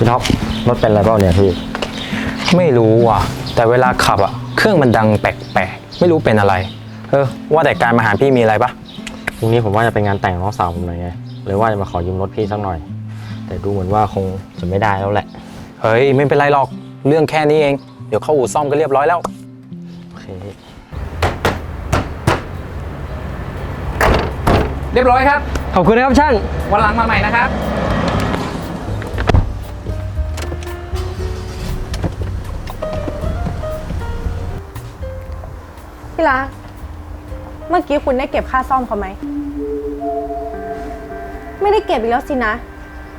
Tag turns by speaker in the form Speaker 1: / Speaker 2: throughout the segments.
Speaker 1: พี่ท็อปรถเป็นอะไรเปล่าเนี่ยพี่
Speaker 2: ไม่รู้ว่ะ แต่เวลาขับอะ เครื่องมันดังแปลกๆ ไม่รู้เป็นอะไร เออ ว่าแต่การมาหาพี่มีอะไรปะ
Speaker 1: พรุ่งนี้ผมว่าจะไปงานแต่งน้องสาวผมหน่อยไงเลยว่าจะมาขอยืมรถพี่สักหน่อย แต่ดูเหมือนว่าคงจะไม่ได้แล้วแหละ
Speaker 2: เฮ้ย ไม่เป็นไรหรอก เรื่องแค่นี้เอง เดี๋ยวเข้าอู่ซ่อมก็เรียบร้อยแล้ว
Speaker 1: โอเค
Speaker 3: เรียบร้อยครับ
Speaker 4: ขอบคุณนะครับช่าง
Speaker 3: วันหลังมาใหม่นะครับ
Speaker 5: พี่รัก เมื่อกี้คุณได้เก็บค่าซ่อมเขาไหม ไม่ได้เก็บอีกแล้วสินะ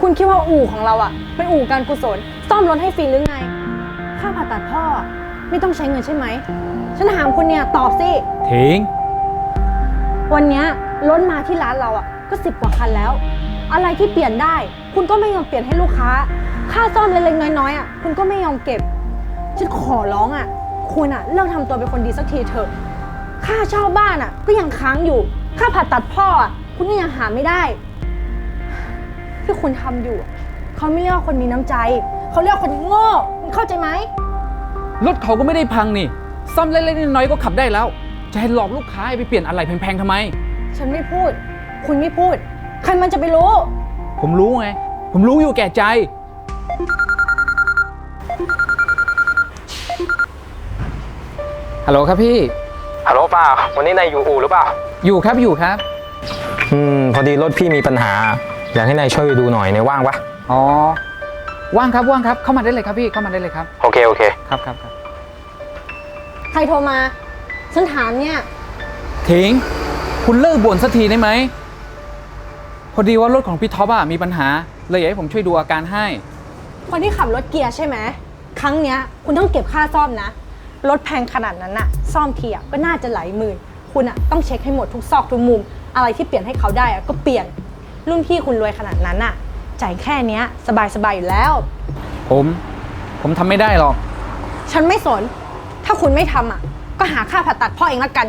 Speaker 5: คุณคิดว่าอู่ของเราอะเป็นอู่การกุศล ซ่อมรถให้ฟรีหรือไง ค่าผ่าตัดพ่ออะไม่ต้องใช้เงินใช่ไหม ฉันถามคุณเนี่ยตอบสิ
Speaker 3: ทิ้ง
Speaker 5: วันเนี้ยรถมาที่ร้านเราอะก็สิบกว่าคันแล้ว อะไรที่เปลี่ยนได้ คุณก็ไม่ยอมเปลี่ยนให้ลูกค้า ค่าซ่อมเล็กๆน้อยๆอะคุณก็ไม่ยอมเก็บ ฉันขอร้องอะ คุณอะเลิกทำตัวเป็นคนดีสักทีเถอะ ค่าเช่าบ้านอะก็ยังค้างอยู่ ค่าผ่าตัดพ่ออะคุณก็ยังหาไม่ได้ ที่คุณทำอยู่อะเขาไม่เรียกว่าคนมีน้ำใจ เขาเรียกว่าคนโง่คุณเข้าใจไหม
Speaker 3: รถเขาก็ไม่ได้พังนี่ ซ่อมเล็กๆน้อยๆก็ขับได้แล้ว จะให้หลอกลูกค้าให้ไปเปลี่ยนอะไรแพงๆทำไม
Speaker 5: ฉันไม่พูด คุณไม่พูด ใครมันจะไปรู้
Speaker 3: ผมรู้ไง ผมรู้อยู่แก่ใจ ฮัลโหลครับพี่
Speaker 2: ฮัลโหลป้าวันนี้นายอยู่อู่หรือเปล่า
Speaker 3: อยู่ครับอยู่ครับ
Speaker 2: อืม พอดีรถพี่มีปัญหา อยากให้นายช่วยดูหน่อยในายว่างปะ
Speaker 3: อ๋อ ว่างครับว่างครับ เข้ามาได้เลยครับพี่ เข้ามาได้เลยครับ
Speaker 2: โอเค โอเค
Speaker 3: ครับครับครับ
Speaker 5: ใครโทรมา ฉันถามเนี่ย
Speaker 3: ถิง คุณเลิกบ่นสักทีได้ไหม พอดีว่ารถของพี่ท็อปอะมีปัญหา เลยอยากให้ผมช่วยดูอาการให้
Speaker 5: คนที่ขับรถเกียร์ใช่ไหม ครั้งเนี้ย คุณต้องเก็บค่าซ่อมนะ รถแพงขนาดนั้นน่ะซ่อมทีอะก็น่าจะหลายหมื่น คุณอะต้องเช็คให้หมดทุกซอกทุกมุม อะไรที่เปลี่ยนให้เขาได้อะก็เปลี่ยน รุ่นพี่คุณรวยขนาดนั้นน่ะจ่ายแค่เนี้ยสบายสบายๆอยู่แล้ว
Speaker 3: ผม ผมทำไม่ได้หรอก
Speaker 5: ฉันไม่สน ถ้าคุณไม่ทำอะก็หาค่าผ่าตัดพ่อเองละกัน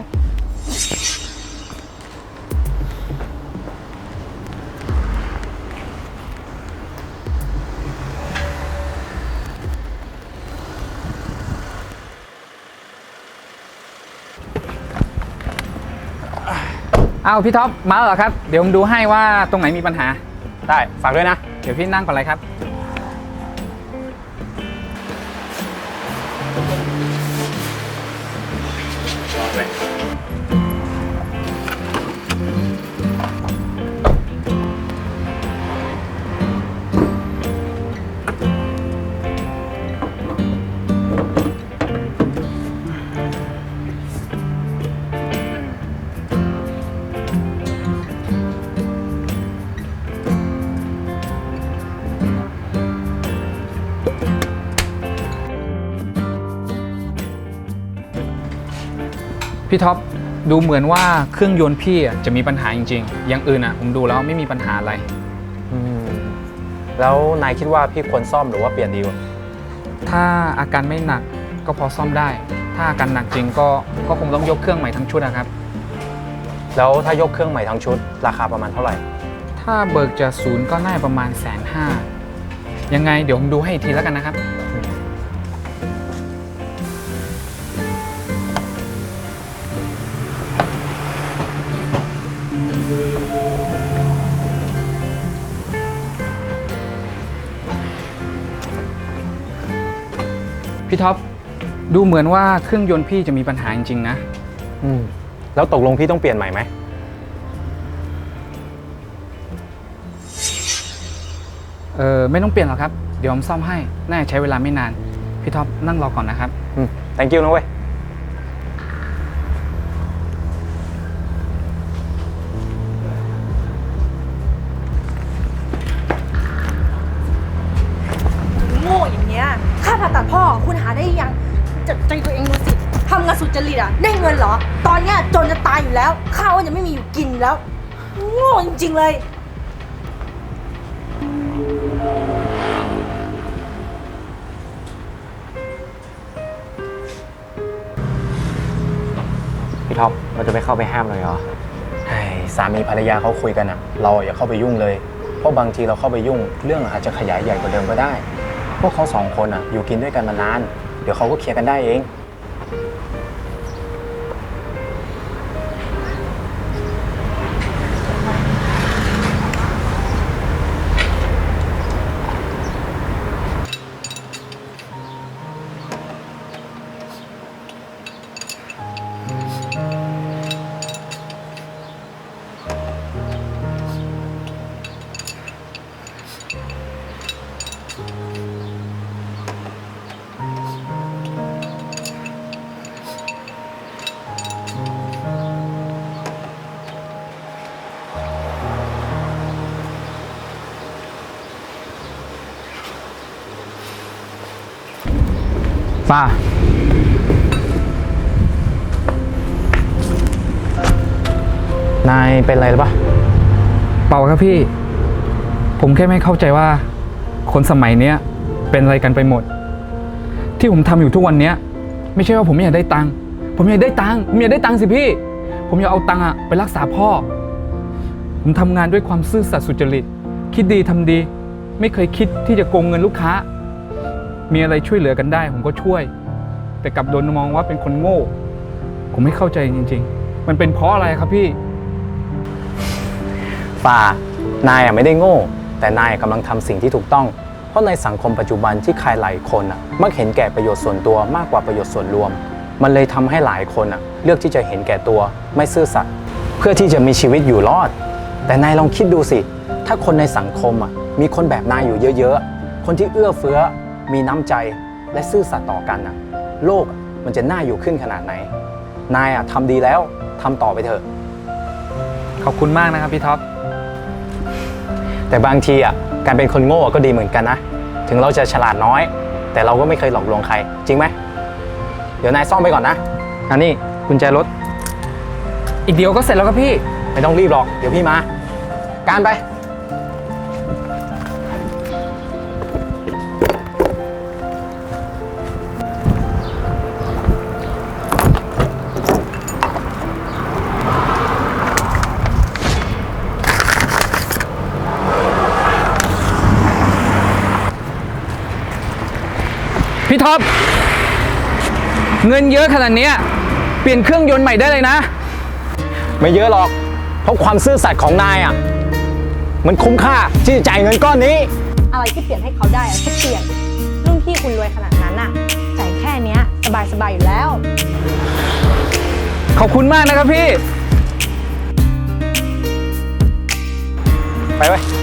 Speaker 3: อ้าวพี่ท็อปมาแล้วเหรอครับ เดี๋ยวผมดูให้ว่าตรงไหนมีปัญหา
Speaker 2: ได้ฝากด้วยนะ
Speaker 3: เดี๋ยวพี่นั่งก่อนเลยครับ พี่ท็อปดูเหมือนว่าเครื่องยนต์พี่อะจะมีปัญหาจริงๆ อย่างอื่นอะผมดูแล้วไม่มีปัญหาอะไร
Speaker 2: อืมแล้วนายคิดว่าพี่ควรซ่อมหรือว่าเปลี่ยนดีวะ
Speaker 3: ถ้าอาการไม่หนักก็พอซ่อมได้ ถ้าอาการหนักจริงก็ก็คงต้องยกเครื่องใหม่ทั้งชุดนะครับ
Speaker 2: แล้วถ้ายกเครื่องใหม่ทั้งชุด ราคาประมาณเท่าไหร่
Speaker 3: ถ้าเบิกจากศูนย์ก็น่าประมาณแสนห้ายังไงเดี๋ยวผมดูให้อีกทีแล้วกันนะครับ พี่ท็อปดูเหมือนว่าเครื่องยนต์พี่จะมีปัญหาจริงๆนะ
Speaker 2: อืม แล้วตกลงพี่ต้องเปลี่ยนใหม่ไหม
Speaker 3: เออไม่ต้องเปลี่ยนหรอกครับ เดี๋ยวผมซ่อมให้ น่าจะใช้เวลาไม่นาน พี่ท็อปนั่งรอก่อนนะครับ
Speaker 2: อืม thank you นะเว้ยา
Speaker 5: ยอยู่แล้ว ข้าวก็ยังไม่มีอยู่กินแล้ว โง่จริงๆเลย
Speaker 1: พี่ท็อปเราจะไปเข้าไปห้ามเลยเหรอ
Speaker 2: ไอ้สามีภรรยาเขาคุยกันอะเราอย่าเข้าไปยุ่งเลย เพราะบางทีเราเข้าไปยุ่ง เรื่องอาจจะขยายใหญ่กว่าเดิมก็ได้ พวกเขาสองคนอะอยู่กินด้วยกันมานาน เดี๋ยวเขาก็เคลียร์กันได้เอง
Speaker 3: ป้า
Speaker 2: นายเป็นอะไรหรือปะ
Speaker 3: เปล่าครับพี่ ผมแค่ไม่เข้าใจว่า คนสมัยเนี้ยเป็นอะไรกันไปหมด ที่ผมทำอยู่ทุกวันเนี้ย ไม่ใช่ว่าผมไม่อยากได้ตังค์ผมอยากได้ตังค์ผมอยากได้ตังค์สิพี่ ผมอยากเอาตังค์อะไปรักษาพ่อ ผมทำงานด้วยความซื่อสัตย์สุจริต คิดดีทำดี ไม่เคยคิดที่จะโกงเงินลูกค้า มีอะไรช่วยเหลือกันได้ ผมก็ช่วย แต่กลับโดนมองว่าเป็นคนโง่ ผมไม่เข้าใจจริง ๆ มันเป็นเพราะอะไรครับพี่
Speaker 2: ฝ่านายอะไม่ได้โง่ แต่นายกำลังทำสิ่งที่ถูกต้อง เพราะในสังคมปัจจุบันที่ใครหลายคนอะมักเห็นแก่ประโยชน์ส่วนตัวมากกว่าประโยชน์ส่วนรวม มันเลยทำให้หลายคนอะเลือกที่จะเห็นแก่ตัวไม่ซื่อสัตย์เพื่อที่จะมีชีวิตอยู่รอด แต่นายลองคิดดูสิ ถ้าคนในสังคมอะมีคนแบบนายอยู่เยอะ ๆ คนที่เอื้อเฟื้อ มีน้ำใจและซื่อสัตย์ต่อกันอะโลกอะมันจะน่าอยู่ขึ้นขนาดไหน นายอะทำดีแล้วทำต่อไปเถอะ
Speaker 3: ขอบคุณมากนะครับพี่ท็อป
Speaker 2: แต่บางทีอะการเป็นคนโง่ก็ดีเหมือนกันนะ ถึงเราจะฉลาดน้อย แต่เราก็ไม่เคยหลอกลวงใคร จริงไหม เดี๋ยวนายซ่อมไปก่อนนะ อันนี้กุญแจรถ
Speaker 3: อีกเดียวก็เสร็จแล้วครับพี่
Speaker 2: ไม่ต้องรีบหรอก เดี๋ยวพี่มา การไป
Speaker 3: พี่ท็อปเงินเยอะขนาดเนี้ยเปลี่ยนเครื่องยนต์ใหม่ได้เลยนะ
Speaker 2: ไม่เยอะหรอก เพราะความซื่อสัตย์ของนายอะ มันคุ้มค่าที่จะจ่ายเงินก้อนนี้
Speaker 5: อะไรที่เปลี่ยนให้เขาได้อะก็เปลี่ยนรุ่นพี่คุณรวยขนาดนั้นอะจ่ายแค่เนี้ยสบายๆอยู่แล้ว
Speaker 3: ขอบคุณมากนะครับพี่
Speaker 2: ไปไว้ย